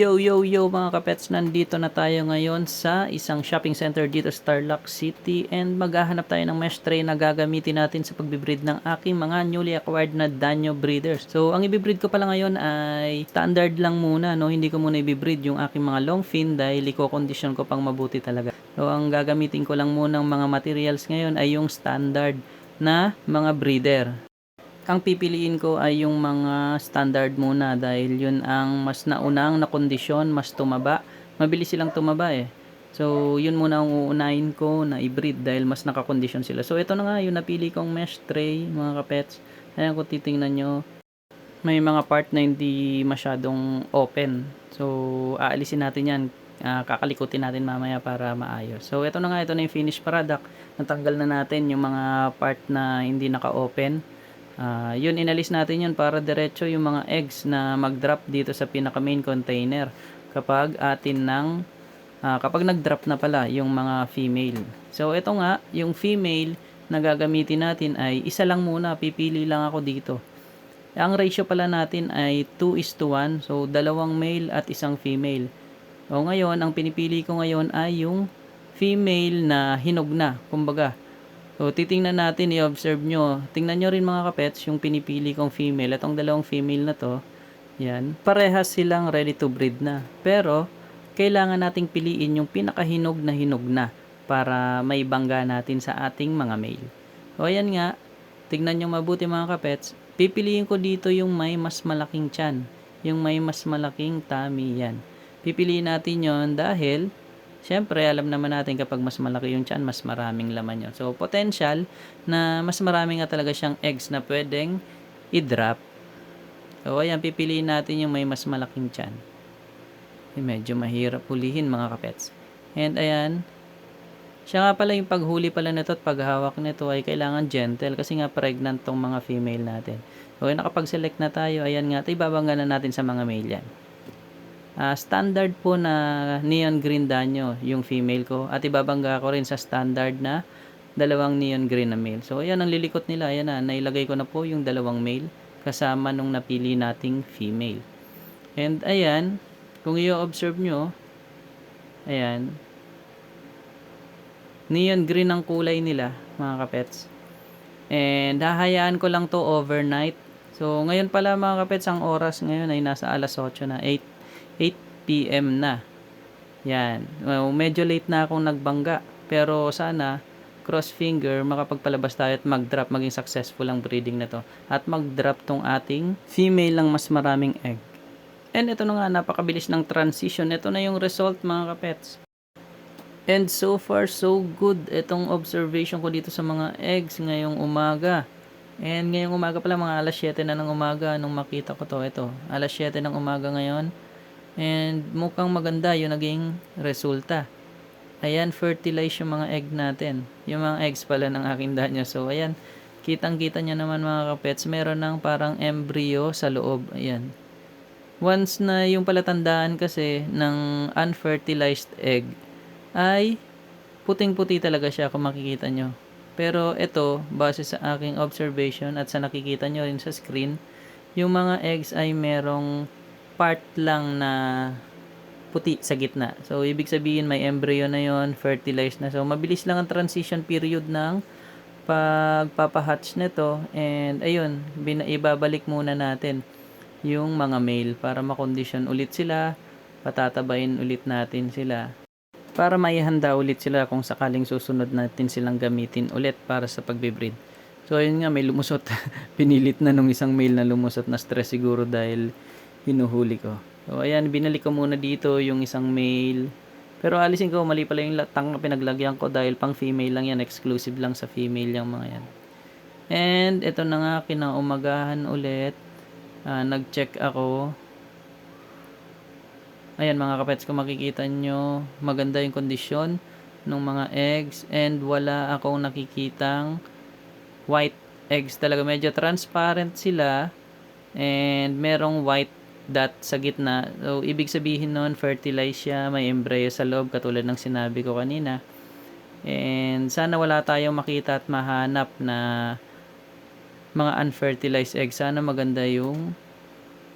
Yo, yo, yo mga kapets, nandito na tayo ngayon sa isang shopping center dito sa Tarlac City and maghahanap tayo ng mesh tray na gagamitin natin sa pagbibreed ng aking mga newly acquired na Danyo breeders. So, ang ibibreed ko pala ngayon ay standard lang muna, no? Hindi ko muna ibibreed yung aking mga long fin dahil i-condition ko pang mabuti talaga. So, ang gagamitin ko lang muna ng mga materials ngayon ay yung standard na mga breeder ang pipiliin ko ay yung mga standard muna dahil yun ang mas naunang na kondisyon, mas tumaba. Mabilis silang tumaba eh. So, yun muna ang uunahin ko na i-breed dahil mas nakakondisyon sila. So, ito na nga yung napili kong mesh tray, mga kapets. Ayan kung titingnan nyo, may mga part na hindi masyadong open. So, aalisin natin yan. Ah, kakalikutin natin mamaya para maayos. So, ito na nga, ito na yung finished product. Natanggal na natin yung mga part na hindi naka-open. Ah, yun, inalis natin yun para diretso yung mga eggs na mag-drop dito sa pinaka main container kapag atin ng ah, kapag nag-drop na pala yung mga female. So, ito nga, yung female na gagamitin natin ay isa lang muna, pipili lang ako dito. Ang ratio pala natin ay 2 is to 1, so dalawang male at isang female. O ngayon, ang pinipili ko ngayon ay yung female na hinog na, kumbaga. So, titingnan natin, i-observe nyo. Tingnan nyo rin mga kapets, yung pinipili kong female. Itong dalawang female na to, yan, parehas silang ready to breed na. Pero, kailangan nating piliin yung pinakahinog na hinog na para may bangga natin sa ating mga male. O, ayan nga, tingnan nyo mabuti mga kapets. Pipiliin ko dito yung may mas malaking tiyan. Yung may mas malaking tummy yan. Pipiliin natin yon dahil Siyempre, alam naman natin kapag mas malaki yung tiyan, mas maraming laman yun. So, potential na mas marami nga talaga siyang eggs na pwedeng i-drop. So, ayan, pipiliin natin yung may mas malaking tiyan. Medyo mahirap hulihin mga kapets. And ayan, siya nga pala yung paghuli pala nito at paghawak nito ay kailangan gentle kasi nga pregnant tong mga female natin. So, nakapag-select na tayo, ayan nga, ibabangga na natin sa mga male yan. Ah, standard po na neon green danyo yung female ko at ibabangga ko rin sa standard na dalawang neon green na male. So ayan ang lilikot nila, ayan na, nailagay ko na po yung dalawang male kasama nung napili nating female. And ayan, kung i-observe nyo, ayan, neon green ang kulay nila mga kapets. And hahayaan ko lang to overnight. So ngayon pala mga kapets, ang oras ngayon ay nasa alas 8 na, 8 8 p.m. na. Yan. Well, medyo late na akong nagbangga. Pero sana, cross finger, makapagpalabas tayo at mag-drop, maging successful ang breeding na to. At mag-drop tong ating female lang mas maraming egg. And ito na nga, napakabilis ng transition. Ito na yung result mga kapets. And so far, so good. Itong observation ko dito sa mga eggs ngayong umaga. And ngayong umaga pala, mga alas 7 na ng umaga nung makita ko to. Ito, alas 7 ng umaga ngayon. And mukhang maganda yung naging resulta. Ayan, fertilize yung mga egg natin. Yung mga eggs pala ng aking danyo. So, ayan, kitang-kita nyo naman mga kapets, meron ng parang embryo sa loob. Ayan. Once na yung palatandaan kasi ng unfertilized egg, ay puting-puti talaga siya kung makikita nyo. Pero ito, base sa aking observation at sa nakikita nyo rin sa screen, yung mga eggs ay merong part lang na puti sa gitna. So, ibig sabihin may embryo na yon fertilized na. So, mabilis lang ang transition period ng pagpapahatch nito. And, ayun, ibabalik muna natin yung mga male para makondisyon ulit sila, patatabayin ulit natin sila para maihanda ulit sila kung sakaling susunod natin silang gamitin ulit para sa pagbibreed. So, ayun nga, may lumusot. Pinilit na nung isang male na lumusot na stress siguro dahil hinuhuli ko. So, ayan, binalik ko muna dito yung isang male. Pero alisin ko, mali pala yung tang na pinaglagyan ko dahil pang female lang yan, exclusive lang sa female yung mga yan. And, ito na nga, kinaumagahan ulit. Uh, nag-check ako. Ayan mga kapets, kung makikita nyo, maganda yung kondisyon ng mga eggs and wala akong nakikitang white eggs talaga. Medyo transparent sila and merong white dot sa gitna. So, ibig sabihin nun, fertilize siya, may embryo sa loob, katulad ng sinabi ko kanina. And sana wala tayong makita at mahanap na mga unfertilized eggs. Sana maganda yung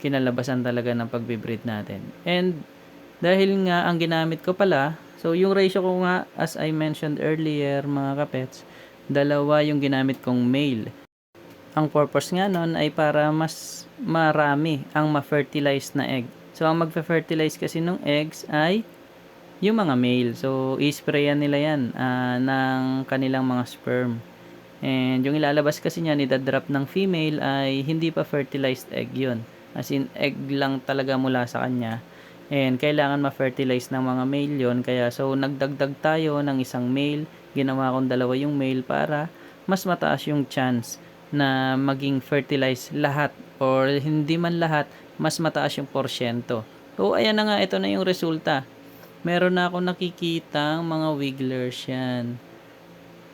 kinalabasan talaga ng pagbibreed natin. And dahil nga ang ginamit ko pala, so yung ratio ko nga as I mentioned earlier mga kapets, dalawa yung ginamit kong male. Ang purpose nga nun ay para mas marami ang ma-fertilize na egg. So ang magfe-fertilize kasi ng eggs ay yung mga male. So i-sprayan nila yan ah, ng kanilang mga sperm. And yung ilalabas kasi niya ni drop ng female ay hindi pa fertilized egg yun. As in, egg lang talaga mula sa kanya. And kailangan ma-fertilize ng mga male yon Kaya so nagdagdag tayo ng isang male. Ginawa kong dalawa yung male para mas mataas yung chance na maging fertilize lahat or hindi man lahat, mas mataas yung porsyento. So ayan na nga, ito na yung resulta. Meron na ako nakikita mga wigglers yan.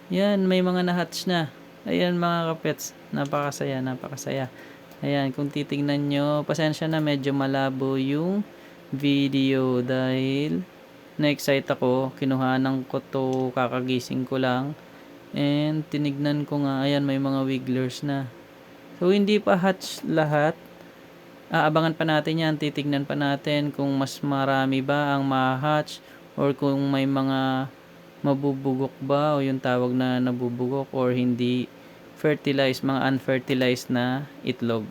Yan, may mga na-hatch na. Ayan mga kapets, napakasaya, napakasaya. Ayan, kung titingnan nyo, pasensya na medyo malabo yung video dahil na-excite ako. Kinuhanan ko to, kakagising ko lang. And tinignan ko nga, ayan may mga wigglers na. So hindi pa hatch lahat. Aabangan pa natin yan, titignan pa natin kung mas marami ba ang ma-hatch or kung may mga mabubugok ba o yung tawag na nabubugok or hindi fertilized, mga unfertilized na itlog.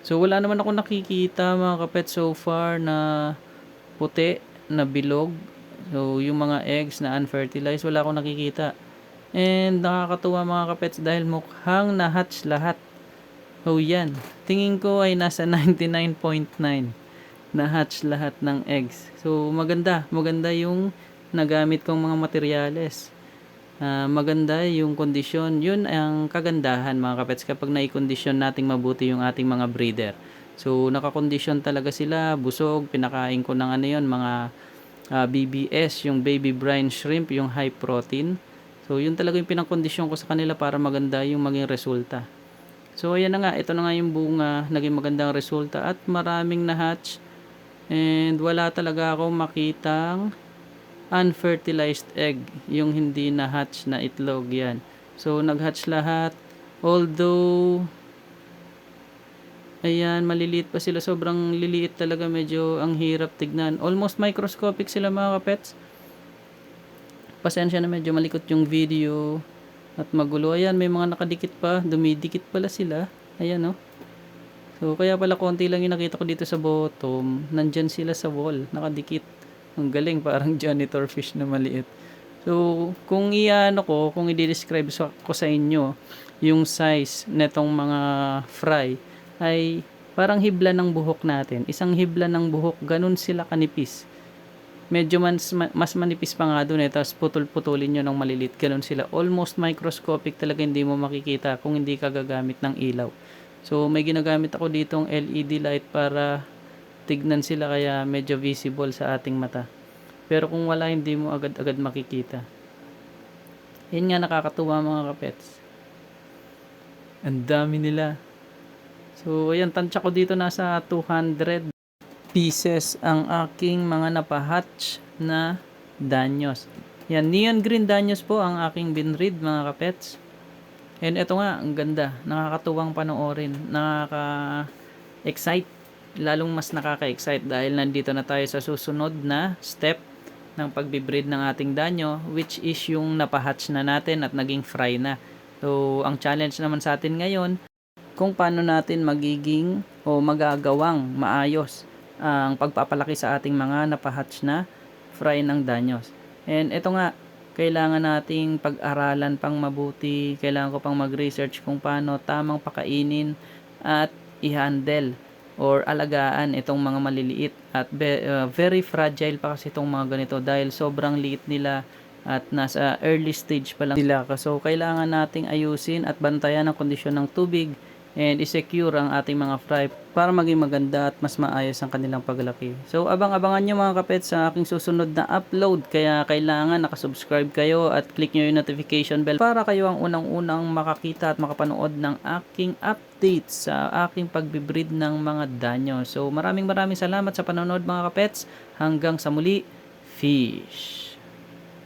So wala naman ako nakikita mga kapet so far na puti, na bilog. So yung mga eggs na unfertilized, wala akong nakikita. And nakakatuwa mga kapets dahil mukhang na-hatch lahat. So yan, tingin ko ay nasa 99.9 na-hatch lahat ng eggs. So maganda, maganda yung nagamit kong mga materyales. Ah, maganda yung kondisyon. Yun ang kagandahan mga kapets kapag naikondisyon nating mabuti yung ating mga breeder. So nakakondisyon talaga sila, busog, pinakain ko ng ano yun, mga ah, BBS, yung baby brine shrimp, yung high protein. So yun talaga yung pinakondisyon ko sa kanila para maganda yung maging resulta. So ayan na nga, ito na nga yung bunga, naging magandang resulta at maraming na-hatch. And wala talaga ako makitang unfertilized egg, yung hindi na hatch na itlog yan. So nag-hatch lahat. Although ayan, maliliit pa sila, sobrang liliit talaga, medyo ang hirap tignan. Almost microscopic sila mga kapets. Pasensya na medyo malikot yung video at magulo. Ayan, may mga nakadikit pa, dumidikit pala sila. Ayan, oh. So, kaya pala konti lang yung nakita ko dito sa bottom. Nandyan sila sa wall, nakadikit. Ang galing, parang janitor fish na maliit. So, kung iano ko, kung i-describe ko sa inyo, yung size netong mga fry, ay parang hibla ng buhok natin. Isang hibla ng buhok, ganun sila kanipis. Medyo mas, mas manipis pa nga doon eh, tapos putol-putulin nyo ng malilit. Ganun sila. Almost microscopic talaga hindi mo makikita kung hindi ka gagamit ng ilaw. So, may ginagamit ako ditong LED light para tignan sila kaya medyo visible sa ating mata. Pero kung wala, hindi mo agad-agad makikita. Yan nga nakakatuwa mga kapets. Ang dami nila. So, ayan, tansya ko dito nasa 200 pieces ang aking mga napahatch na danyos. Yan, neon green danyos po ang aking binread mga kapets. And ito nga, ang ganda. Nakakatuwang panoorin. Nakaka-excite. Lalong mas nakaka-excite dahil nandito na tayo sa susunod na step ng pagbibreed ng ating danyo which is yung napahatch na natin at naging fry na. So, ang challenge naman sa atin ngayon kung paano natin magiging o magagawang maayos ang pagpapalaki sa ating mga napahatch na fry ng danyos. And ito nga, kailangan nating pag-aralan pang mabuti, kailangan ko pang mag-research kung paano tamang pakainin at i-handle or alagaan itong mga maliliit at be- uh, very fragile pa kasi itong mga ganito dahil sobrang liit nila at nasa early stage pa lang sila. So, kailangan nating ayusin at bantayan ang kondisyon ng tubig and i-secure ang ating mga fry para maging maganda at mas maayos ang kanilang paglaki. So, abang-abangan nyo mga kapet sa aking susunod na upload. Kaya kailangan nakasubscribe kayo at click nyo yung notification bell para kayo ang unang-unang makakita at makapanood ng aking updates sa aking pagbibreed ng mga danyo. So, maraming maraming salamat sa panonood mga kapets. Hanggang sa muli, fish!